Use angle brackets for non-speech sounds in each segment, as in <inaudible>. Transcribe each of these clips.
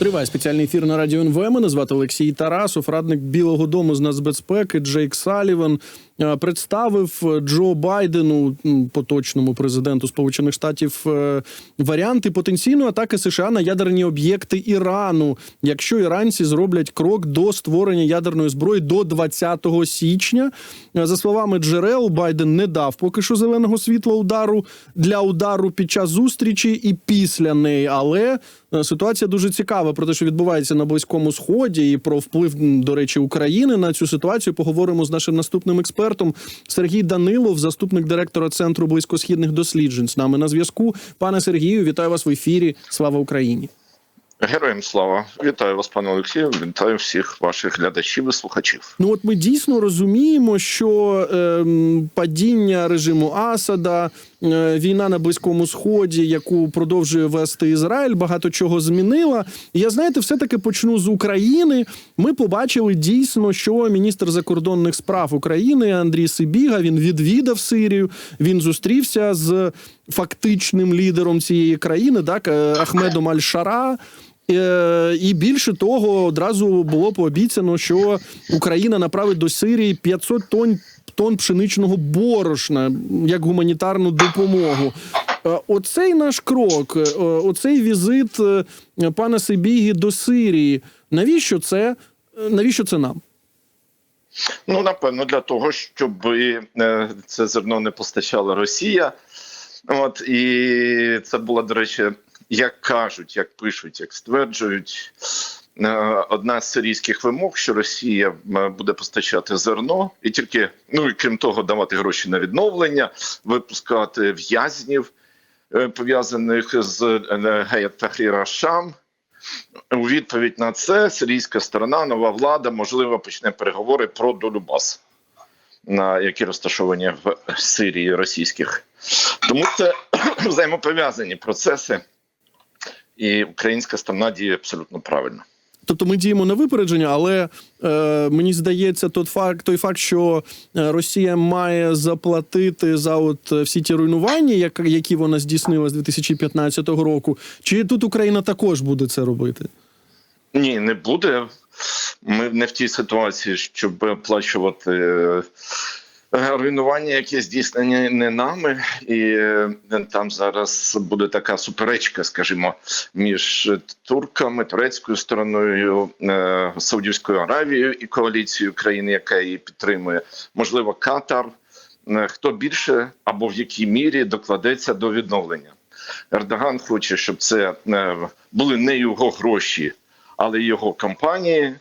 Триває спеціальний ефір на радіо НВ. Мене звати Олексій Тарасов, радник Білого Дому з нацбезпеки Джейк Саліван е, представив Джо Байдену, поточному президенту Сполучених Штатів, е, варіанти потенційної атаки США на ядерні об'єкти Ірану, якщо іранці зроблять крок до створення ядерної зброї до 20 січня. Е, За словами джерел, Байден не дав поки що зеленого світла удару для удару під час зустрічі і після неї, але е, ситуація дуже цікава про те, що відбувається на близькому сході, і про вплив, до речі, України на цю ситуацію. Поговоримо з нашим наступним експертом Сергій Данилов, заступник директора центру близькосхідних досліджень. З нами на зв'язку. Пане Сергію, вітаю вас в ефірі. Слава Україні! Героям слава, вітаю вас, пане Олексію. Вітаю всіх ваших глядачів і слухачів. Ну от ми дійсно розуміємо, що ем, падіння режиму Асада, е, війна на Близькому Сході, яку продовжує вести Ізраїль, багато чого змінила. Я знаєте, все таки почну з України. Ми побачили дійсно, що міністр закордонних справ України Андрій Сибіга він відвідав Сирію. Він зустрівся з фактичним лідером цієї країни, так е, Ахмедом Аль-Шара. Е, І більше того, одразу було пообіцяно, що Україна направить до Сирії 500 тонн тонн пшеничного борошна як гуманітарну допомогу. Е, Оцей наш крок, е, оцей візит е, пана Сибіги до Сирії. Навіщо це? Навіщо це нам? Ну напевно, для того, щоб це зерно не постачала Росія. От і це була, до речі, як кажуть, як пишуть, як стверджують. Е, Одна з сирійських вимог, що Росія е, буде постачати зерно, і тільки ну і крім того, давати гроші на відновлення, випускати в'язнів е, пов'язаних з Геят Тахіра Шам. У відповідь на це сирійська сторона, нова влада, можливо, почне переговори про Донбас, на які розташовані в Сирії російських. Тому це <clears throat> взаємопов'язані процеси, і українська сторона діє абсолютно правильно. Тобто ми діємо на випередження, але е, мені здається, той факт, той факт, що е, Росія має заплатити за от е, всі ті руйнування, як, які вона здійснила з 2015 року. Чи тут Україна також буде це робити? Ні, не буде. Ми не в тій ситуації, щоб оплачувати е, руйнування, яке здійснені не нами, і е, там зараз буде така суперечка, скажімо, між турками, турецькою стороною, е, Саудівською Аравією і коаліцією країн, яка її підтримує, можливо, Катар. Е, Хто більше або в якій мірі докладеться до відновлення? Ердоган хоче, щоб це е, були не його гроші, але його компанії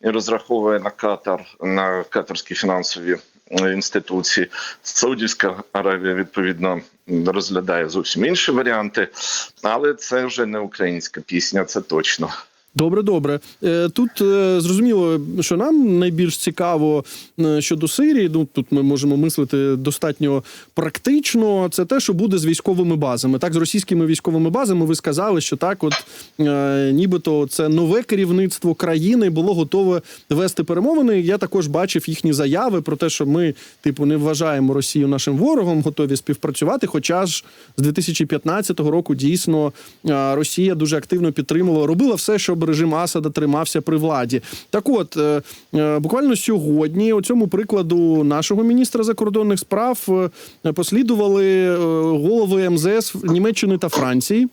і розраховує на Катар, на катарські фінансові е, інституції. Саудівська Аравія відповідно розглядає зовсім інші варіанти, але це вже не українська пісня, це точно. Добре, добре. Е, Тут е, зрозуміло, що нам найбільш цікаво е, щодо Сирії. Ну тут ми можемо мислити достатньо практично. Це те, що буде з військовими базами. Так, з російськими військовими базами ви сказали, що так, от нібито це нове керівництво країни було готове вести перемовини. Я також бачив їхні заяви про те, що ми, типу, не вважаємо Росію нашим ворогом, готові співпрацювати. Хоча ж з 2015 року дійсно Росія дуже активно підтримувала, робила все, щоб режим Асада тримався при владі. Так, от е, е, буквально сьогодні, у цьому прикладу нашого міністра закордонних справ е, послідували голови МЗС Німеччини та Франції.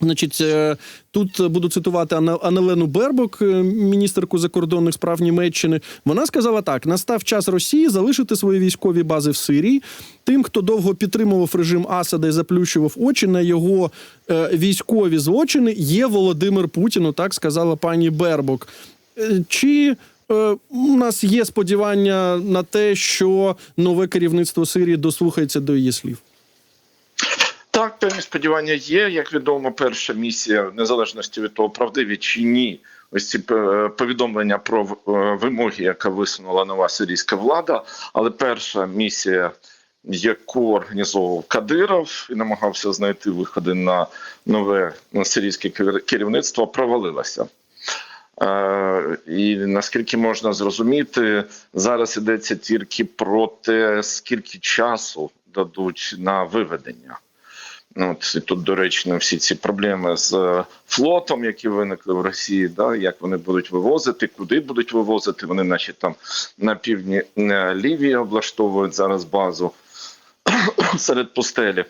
Значить, е, тут буду цитувати Анелену Бербок, е, міністерку закордонних справ Німеччини. Вона сказала так: настав час Росії залишити свої військові бази в Сирії. Тим, хто довго підтримував режим Асада і заплющував очі на його е, військові злочини, є Володимир Путін. Так сказала пані Бербок. Чи у нас є сподівання на те, що нове керівництво Сирії дослухається до її слів? Так, певні сподівання є. Як відомо, перша місія в незалежності від того, правдиві чи ні, ось ці е, повідомлення про е, вимоги, яка висунула нова сирійська влада. Але перша місія, яку організовував Кадиров і намагався знайти виходи на нове на сирійське керівництво, провалилася. Е, І наскільки можна зрозуміти, зараз йдеться тільки про те, скільки часу дадуть на виведення. Ну, от, і тут доречно всі ці проблеми з е, флотом, які виникли в Росії, да, як вони будуть вивозити, куди будуть вивозити. Вони, наче там на півдні Лівії облаштовують зараз базу <clears throat> серед пустелі.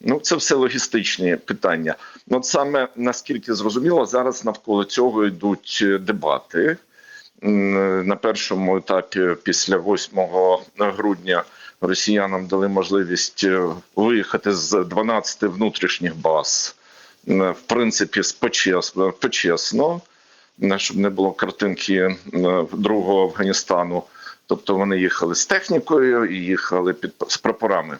Ну, це все логістичні питання. Ну, От саме наскільки зрозуміло, зараз навколо цього йдуть е, дебати. На першому етапі, після 8 грудня, росіянам дали можливість е, виїхати з 12 внутрішніх баз. В принципі, спочесно, почесно, е, щоб не було картинки е, другого Афганістану. Тобто вони їхали з технікою і їхали під з прапорами.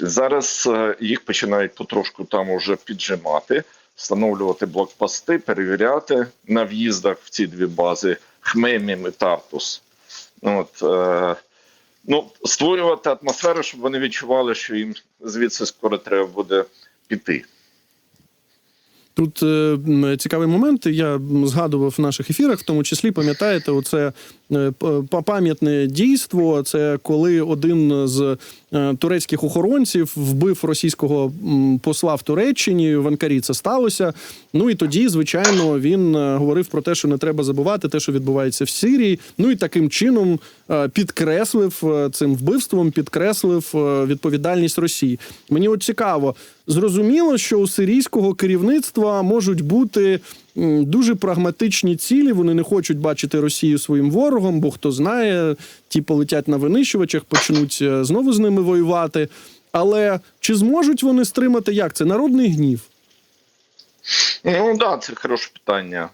Зараз е, їх починають потрошку там уже піджимати, встановлювати блокпости, перевіряти на в'їздах в ці дві бази Хмемім і Тартус. От, е, ну, створювати атмосферу, щоб вони відчували, що їм звідси скоро треба буде піти. Тут е, цікавий момент. Я згадував в наших ефірах, в тому числі пам'ятаєте, оце пам'ятне дійство. Це коли один з е, турецьких охоронців вбив російського посла в Туреччині. В Анкарі це сталося. Ну і тоді, звичайно, він е, говорив про те, що не треба забувати те, що відбувається в Сирії. Ну і таким чином е, підкреслив цим вбивством, підкреслив відповідальність Росії. Мені от цікаво, зрозуміло, що у сирійського керівництва можуть бути дуже прагматичні цілі. Вони не хочуть бачити Росію своїм ворогом, бо хто знає, ті полетять на винищувачах, почнуть е, знову з ними воювати. Але чи зможуть вони стримати як це? Народний гнів? Ну так, да, це хороше питання.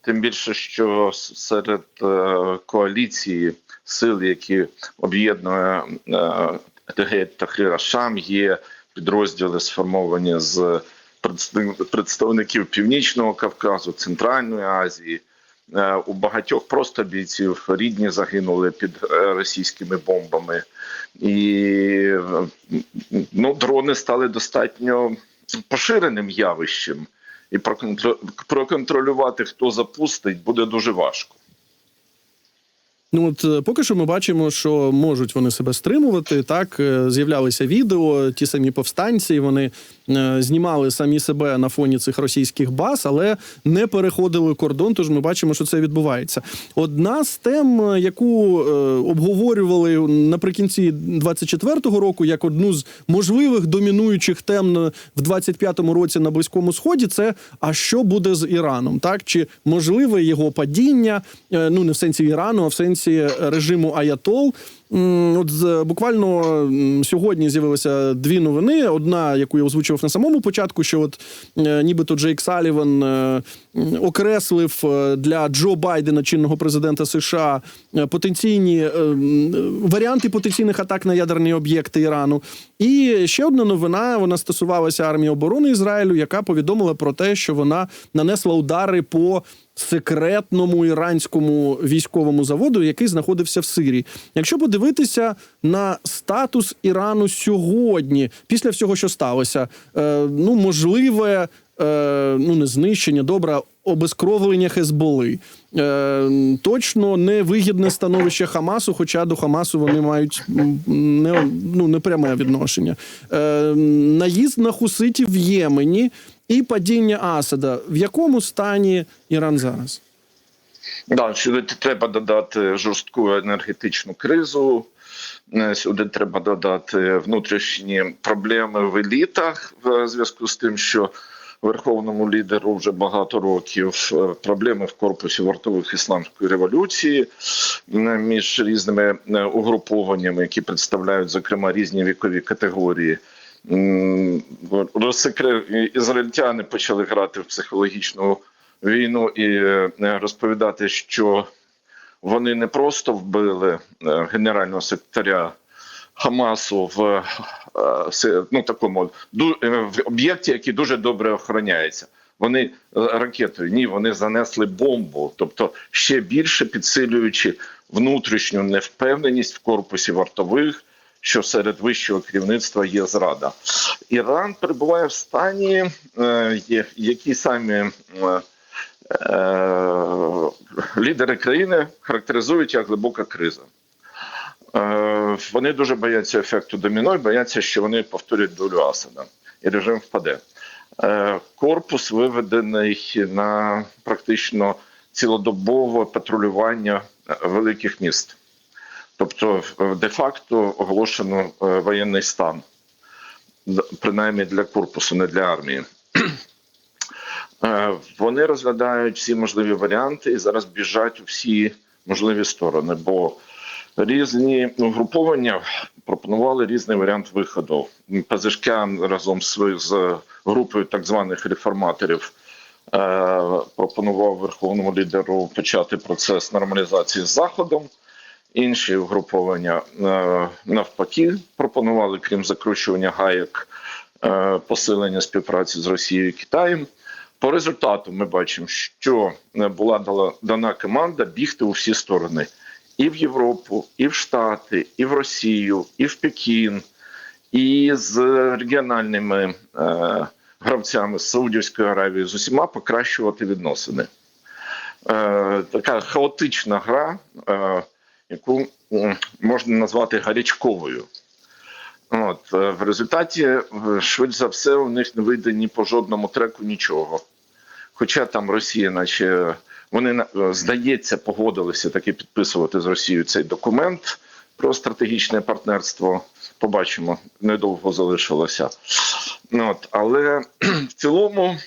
Тим більше, що серед е, коаліції сил, які об'єднує е, Тахріра Шам, є підрозділи сформовані з представників Північного Кавказу, Центральної Азії. Е, У багатьох просто бійців рідні загинули під е, російськими бомбами, і ну, дрони стали достатньо поширеним явищем і проконтро- проконтролювати, хто запустить, буде дуже важко. Ну от е, поки що ми бачимо, що можуть вони себе стримувати. Так Е, з'являлися відео, ті самі повстанці. Вони е, знімали самі себе на фоні цих російських баз, але не переходили кордон. Тож ми бачимо, що це відбувається. Одна з тем, яку обговорювали наприкінці 24-го року, як одну з можливих домінуючих тем в 25-му році на близькому сході, це а що буде з Іраном? Так чи можливе його падіння? Ну не в сенсі Ірану, а в сенсі режиму Аятол. От з- буквально сьогодні з'явилися дві новини. Одна, яку я озвучував на самому початку, що от е, нібито Джейк Саліван е, окреслив е, для Джо Байдена, чинного президента США, потенційні варіанти потенційних атак на ядерні об'єкти Ірану. І ще одна новина вона стосувалася армії оборони Ізраїлю, яка повідомила про те, що вона нанесла удари по секретному іранському військовому заводу, який знаходився в Сирії. Якщо подивитися на статус Ірану сьогодні, після всього, що сталося, е, ну можливе. Е, ну, не знищення, добре, обезкровлення Хезболи. Е, точно невигідне становище Хамасу, хоча до Хамасу вони мають не, ну, не пряме відношення. Е, наїзд на хуситів в Ємені і падіння Асада. В якому стані Іран зараз? Да, сюди треба додати жорстку енергетичну кризу. Е, Сюди треба додати внутрішні проблеми в елітах в зв'язку з тим, що верховному лідеру вже багато років е, проблеми в корпусі вартових ісламської революції між різними е, угрупованнями, які представляють зокрема різні вікові категорії. Ізраїльтяни почали грати в психологічну війну і е, розповідати, що вони не просто вбили е, генерального секретаря Хамасу в, е, ну, такому е, в об'єкті, який дуже добре охороняється. Вони е, ракетою ні, вони занесли бомбу, тобто ще більше підсилюючи внутрішню невпевненість в корпусі вартових, що серед вищого керівництва є зрада. Іран перебуває в стані, е, які самі е, е, лідери країни характеризують як глибока криза. Вони дуже бояться ефекту доміно і бояться, що вони повторять долю Асада, і режим впаде. Корпус виведений на практично цілодобове патрулювання великих міст. Тобто, е, де-факто оголошено е, воєнний стан, принаймні для корпусу, не для армії. Е, Вони розглядають всі можливі варіанти і зараз біжать у всі можливі сторони, бо різні угруповання пропонували різний варіант виходу. Пазишкян разом з, групою так званих реформаторів пропонував верховному лідеру почати процес нормалізації з Заходом. Інші угруповання е, навпаки пропонували, крім закручування гаєк, е, посилення співпраці з Росією і Китаєм. По результату ми бачимо, що е, була дана команда бігти у всі сторони: і в Європу, і в Штати, і в Росію, і в Пекін, і з регіональними гравцями з Саудівської Аравії, з усіма покращувати відносини. Така хаотична гра, яку можна назвати гарячковою. От, е, в результаті, е, швидше за все, у них не вийде ні по жодному треку нічого. Хоча там Росія, наче вони е, здається, погодилися таки підписувати з Росією цей документ про стратегічне партнерство. Побачимо, недовго залишилося. От, але в цілому,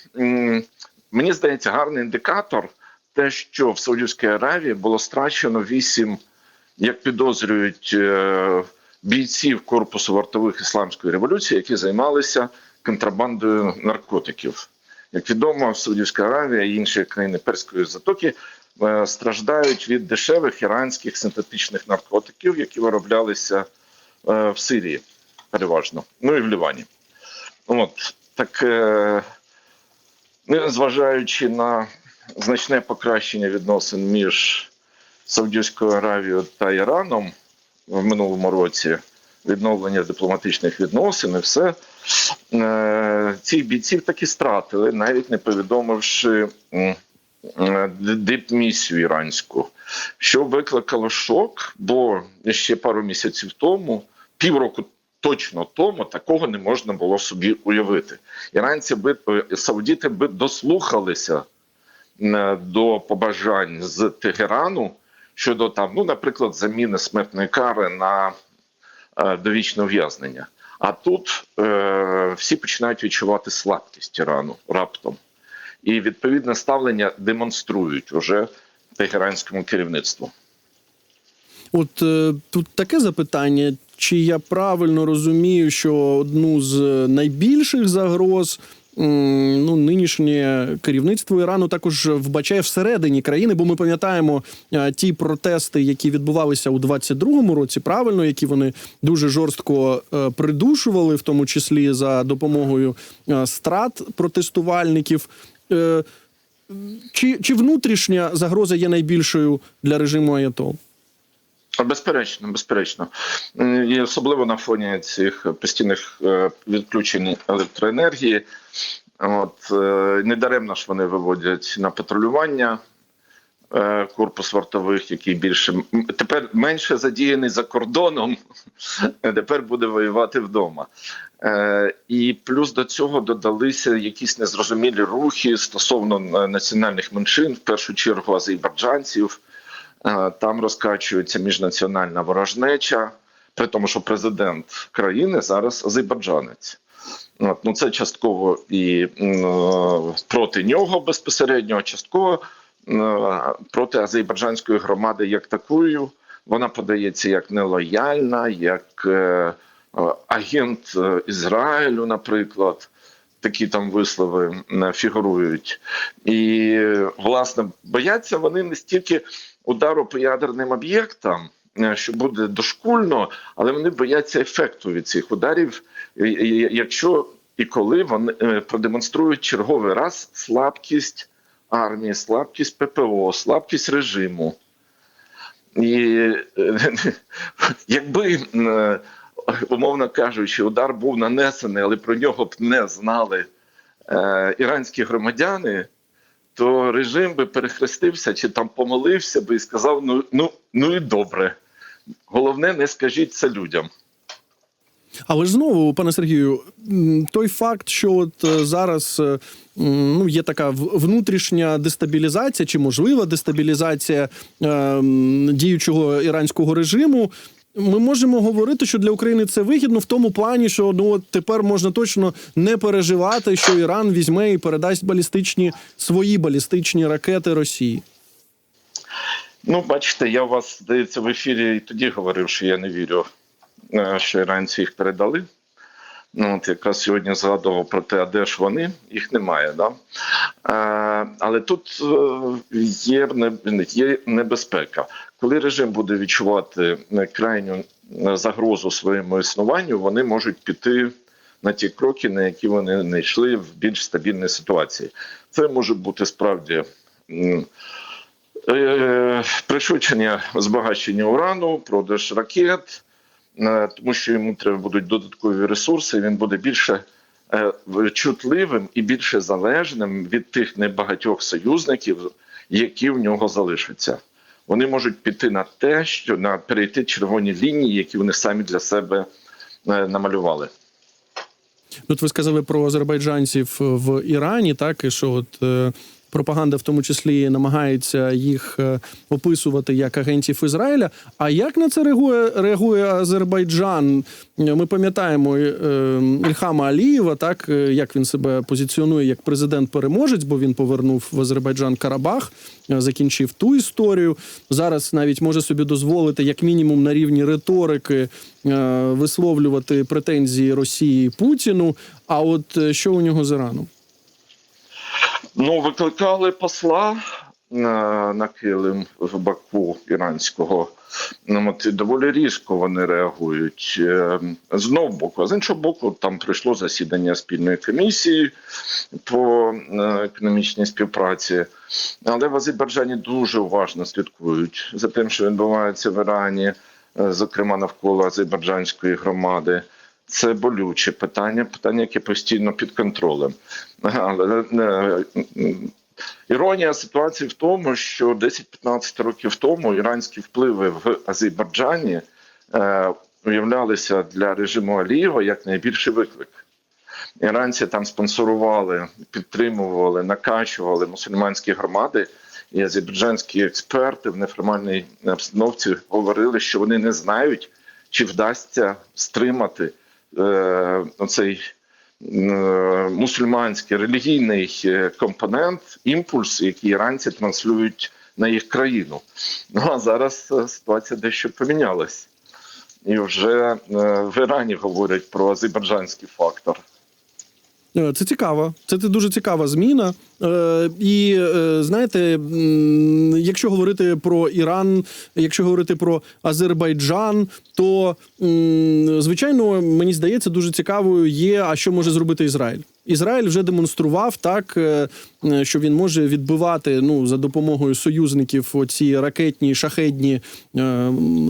мені здається, гарний індикатор те, що в Саудівській Аравії було страчено вісім, як підозрюють е, бійців корпусу вартових ісламської революції, які займалися контрабандою наркотиків. Як відомо, Саудівська Аравія і інші країни Перської затоки е, страждають від дешевих іранських синтетичних наркотиків, які вироблялися е, в Сирії переважно, ну і в Лівані. От так, незважаючи на значне покращення відносин між Саудівською Аравією та Іраном в минулому році, відновлення дипломатичних відносин і все. Е, Цих бійців таки стратили, навіть не повідомивши е, дипмісію іранську, що викликало шок, бо ще пару місяців тому, півроку точно тому, такого не можна було собі уявити. Іранці би саудіти би дослухалися е, до побажань з Тегерану щодо там, ну, наприклад, заміни смертної кари на е, довічне ув'язнення. А тут е, всі починають відчувати слабкість Ірану раптом. І відповідне ставлення демонструють уже тегеранському керівництву. От е, тут таке запитання: чи я правильно розумію, що одну з найбільших загроз. Ну, нинішнє керівництво Ірану також вбачає всередині країни, бо ми пам'ятаємо е, ті протести, які відбувалися у 22-му році, правильно, які вони дуже жорстко е, придушували, в тому числі за допомогою е, страт протестувальників. Чи, чи внутрішня загроза є найбільшою для режиму Аятол? Безперечно, безперечно. І особливо на фоні цих постійних е, відключень електроенергії. От, е, недаремно ж вони виводять на патрулювання е, корпус вартових, який більше тепер менше задіяний за кордоном, <laughs> тепер буде воювати вдома. І плюс до цього додалися якісь незрозумілі рухи стосовно національних меншин, в першу чергу азербайджанців. Е, Там розкачується міжнаціональна ворожнеча, при тому, що президент країни зараз азербайджанець. От, ну це частково і е, проти нього безпосередньо, а частково е, проти азербайджанської громади як такою. Вона подається як нелояльна, як агент Ізраїлю, наприклад. Такі там вислови фігурують. І, власне, бояться вони не стільки удару по ядерним об'єктам, е, що буде дошкульно, але вони бояться ефекту від цих ударів, якщо і коли вони е, продемонструють черговий раз слабкість армії, слабкість ППО, слабкість режиму. І е, <laughs> якби, умовно кажучи, удар був нанесений, але про нього б не знали іранські громадяни, то режим би перехрестився чи там помолився би і сказав: ну, ну, ну і добре. Головне, не скажіть це людям. Але ж знову, пане Сергію, той факт, що от е, зараз е, ну, є така внутрішня дестабілізація чи можлива дестабілізація е, діючого іранського режиму. Ми можемо говорити, що для України це вигідно в тому плані, що ну от тепер можна точно не переживати, що Іран візьме і передасть балістичні свої балістичні ракети Росії. Ну, бачите, я у вас, здається, в ефірі і тоді говорив, що я не вірю, е, що іранці їх передали. Ну, от якраз сьогодні згадував про те, а де ж вони, їх немає. Да? Е, але тут е, є, є небезпека. Коли режим буде відчувати е, крайню е, загрозу своєму існуванню, вони можуть піти на ті кроки, на які вони не йшли в більш стабільній ситуації. Це може бути справді. м, Пришвидшення збагачення урану, продаж ракет, тому що йому треба будуть додаткові ресурси. Він буде більше е, чутливим і більше залежним від тих небагатьох союзників, які в нього залишаться. Вони можуть піти на те, що на перейти червоні лінії, які вони самі для себе е, намалювали. От ви сказали про азербайджанців в Ірані, так і що от е, пропаганда в тому числі намагається їх е, описувати як агентів Ізраїля. А як на це реагує реагує Азербайджан? Ми пам'ятаємо е, Ільхама Алієва, так е, як він себе позиціонує як президент-переможець, бо він повернув в Азербайджан Карабах, закінчив ту історію. Зараз навіть може собі дозволити, як мінімум, на рівні риторики висловлювати претензії Росії Путіну. А от що у нього з Іраном? Ну, викликали посла на, на килим в Баку іранського. Ну, от, доволі різко вони реагують. Е, З одного боку, з іншого боку, там прийшло засідання спільної комісії по е, економічній співпраці. Але в Азербайджані дуже уважно слідкують за тим, що відбувається в Ірані, е, зокрема навколо азербайджанської громади. Це болюче питання, питання, яке постійно під контролем. Але е, іронія ситуації в тому, що 10-15 років тому іранські впливи в Азербайджані е, уявлялися для режиму Алієва як найбільший виклик. Іранці там спонсорували, підтримували, накачували мусульманські громади, і азербайджанські експерти в неформальній обстановці говорили, що вони не знають, чи вдасться стримати е, оцей е, мусульманський релігійний е, компонент, імпульс, який іранці транслюють на їх країну. Ну а зараз ситуація дещо помінялась. І вже в Ірані говорять про азербайджанський фактор. Е, Це цікаво. Це дуже цікава зміна. Е, і е, знаєте, якщо говорити про Іран, якщо говорити про Азербайджан, то звичайно мені здається дуже цікавою є, а що може зробити Ізраїль. Ізраїль вже демонстрував так, що він може відбивати ну за допомогою союзників оці ракетні, шахедні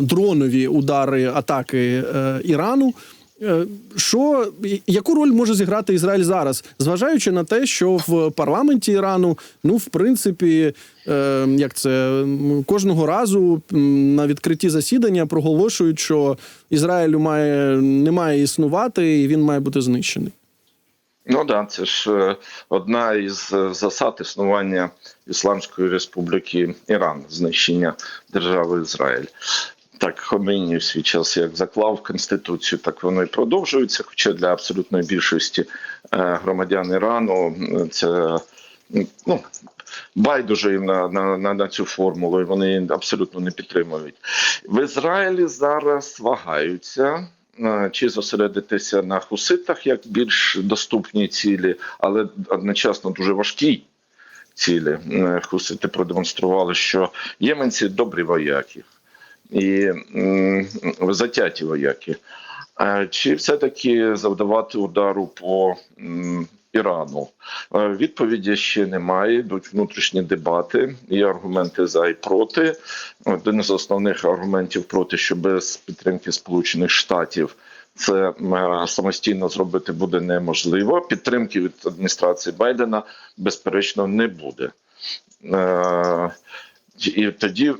дронові удари атаки Ірану. Е, Що яку роль може зіграти Ізраїль зараз, зважаючи на те, що в парламенті Ірану, ну в принципі, е, як це кожного разу на відкритті засідання проголошують, що Ізраїлю має не має існувати, і він має бути знищений. Ну да, це ж е, одна із засад існування Ісламської Республіки Іран, знищення держави Ізраїль. Так, Хомейні в свій час як заклав конституцію, так воно і продовжується. Хоча для абсолютної більшості е, громадян Ірану е, це ну, байдуже на, на, на, на цю формулу, і вони абсолютно не підтримують. В Ізраїлі зараз вагаються. е, Чи зосередитися на хуситах як більш доступні цілі, але одночасно дуже важкі цілі. Хусити продемонстрували, що єменці добрі вояки і затяті вояки. Чи все-таки завдавати удару по Ірану? Відповіді ще немає. Йдуть внутрішні дебати. Є аргументи за і проти. Один з основних аргументів проти, що без підтримки Сполучених Штатів це е, самостійно зробити буде неможливо. Підтримки від адміністрації Байдена безперечно не буде. Е, І тоді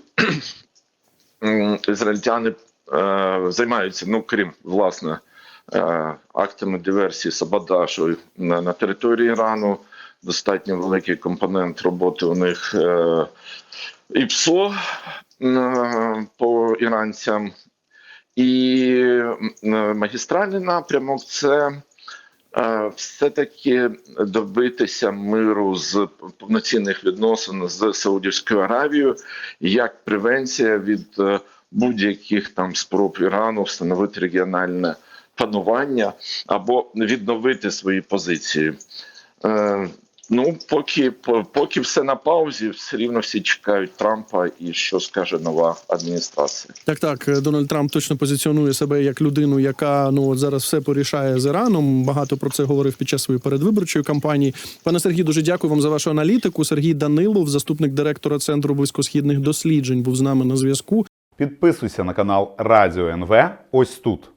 ізраїльтяни е, займаються, ну крім власне е, актами диверсії саботажу на, території Ірану. Достатньо великий компонент роботи у них е, і ПСО по іранцям, і магістральний напрямок це все-таки добитися миру з повноцінних відносин з Саудівською Аравією як превенція від е, будь-яких там спроб Ірану встановити регіональне панування або відновити свої позиції. Ну, поки поки все на паузі, все рівно всі чекають Трампа і що скаже нова адміністрація. Так, так, е, Дональд Трамп точно позиціонує себе як людину, яка ну от зараз все порішає з Іраном. Багато про це говорив під час своєї передвиборчої кампанії. Пане Сергій, дуже дякую вам за вашу аналітику. Сергій Данилов, заступник директора центру близькосхідних досліджень, був з нами на зв'язку. Підписуйся на канал Радіо НВ ось тут.